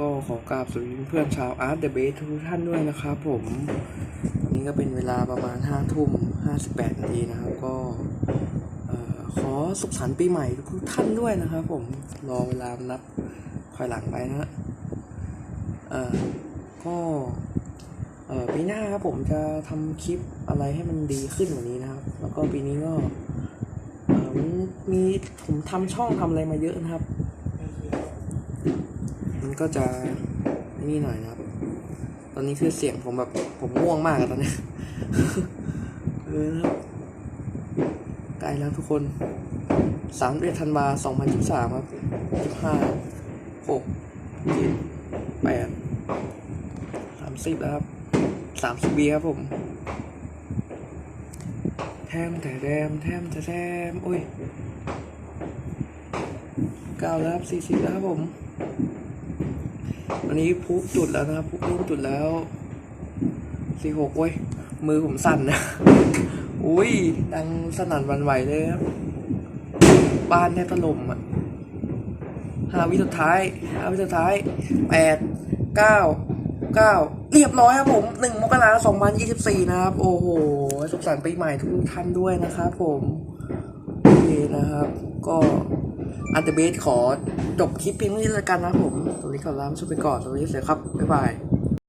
ก็ขอกราบสวัสดีเพื่อนชาวอาร์ตเดอะเบสทุกท่านด้วยนะครับผมวันนี้ก็เป็นเวลาประมาณห้าทุ่มห้าสิบแปดนาทีนะครับ ก็ขอสุขสันต์ปีใหม่ทุกท่านด้วยนะครับผมรอเวลานับคอยหลังไปนะเออก็เออปีหน้าครับผมจะทำคลิปอะไรให้มันดีขึ้นกว่านี้นะครับ แล้วก็ปีนี้ก็มีผมทำช่องทำอะไรมาเยอะนะครับ ก็จะนี่หน่อยนะครับ ตอนนี้คือเสียงผมแบบผมง่วงมากอะตอนนี้เออครับใกล้แล้วทุกคนสามเดือนธันวาสองพันยี่สิบสามครับสิบห้าหกเจ็ดแปดสามสิบแล้วครับสามสิบวีครับผมแทมแต่แรมแทมแต่แรมโอ้ยเก้าแล้วครับสี่สิบแล้วครับผม อันนี้พุจุดแล้วนะครับพุรูปจุดแล้วสี่หกเว้ย มือผมสั่นนะ อุ้ย ดังสนั่นวันไหวเลยครับ บ้านแทบถล่มอะห้าวิสุดท้ายห้าวิสุดท้ายแปดเก้าเก้าเรียบร้อยครับผมหนึ่งมกราสองพันยี่สิบสี่นะครับ โอ้โห สุขสันต์ปีใหม่ทุกท่านด้วยนะครับผม โอเคนะครับ ก็ เดอะเบสขอจบคลิปเพียงนี้แล้วกันนะผม ตัวนี้ขอลาไปก่อน ตัวนี้เสร็จครับ บ๊ายบาย